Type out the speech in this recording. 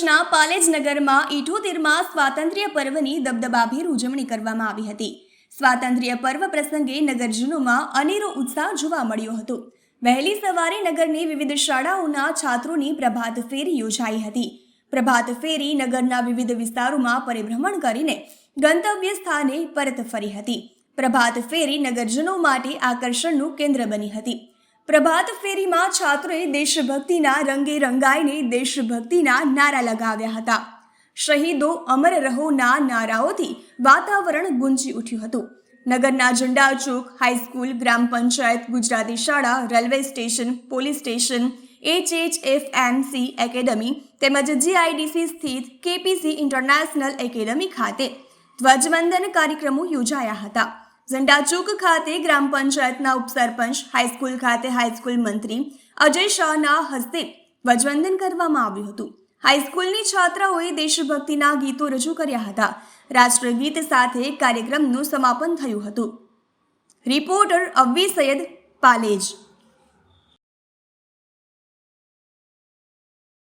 પાલેજના પાલેજ નગરમાં ઇઠોતેરમાં સ્વાતંત્ર્ય પર્વની દબદબાભેર ઉજવણી કરવામાં આવી હતી. સ્વાતંત્ર્ય પર્વ પ્રસંગે નગરજનોમાં અનેરો ઉત્સાહ જોવા મળ્યો હતો. વહેલી સવારે નગરની વિવિધ શાળાઓના છાત્રોની પ્રભાત ફેરી યોજાઈ હતી. પ્રભાત ફેરી નગરના વિવિધ વિસ્તારોમાં પરિભ્રમણ કરીને ગંતવ્ય સ્થાને પરત ફરી હતી. પ્રભાત ફેરી નગરજનો માટે આકર્ષણનું કેન્દ્ર બની હતી. પ્રભાત ફેરીમાં છાત્રોએ દેશભક્તિના રંગે રંગાઈને દેશભક્તિના નારા લગાવ્યા હતા. શહીદો અમર રહોના નારાઓથી વાતાવરણ ગુંજી ઉઠ્યું હતું. નગરના ઝંડા ચોક હાઈસ્કૂલ, ગ્રામ પંચાયત, ગુજરાતી શાળા, railway station, police station, HHFMC academy તેમજ જીઆઈડીસી સ્થિત કેપીસી ઇન્ટરનેશનલ એકેડમી ખાતે ધ્વજવંદન કાર્યક્રમો યોજાયા હતા. ઝંડા ચોક ખાતે ગ્રામ પંચાયતના ઉપસરપંચ, હાઈસ્કૂલ ખાતે હાઈસ્કૂલ મંત્રી અજય શાહના હસ્તે ધ્વજવંદન કરવામાં આવ્યું હતું. હાઈસ્કૂલની છાત્રાઓએ દેશભક્તિના ગીતો રજૂ કર્યા હતા. રાષ્ટ્રગીત સાથે કાર્યક્રમનું સમાપન થયું હતું. રિપોર્ટર અવ્વી સૈયદ પાલેજ.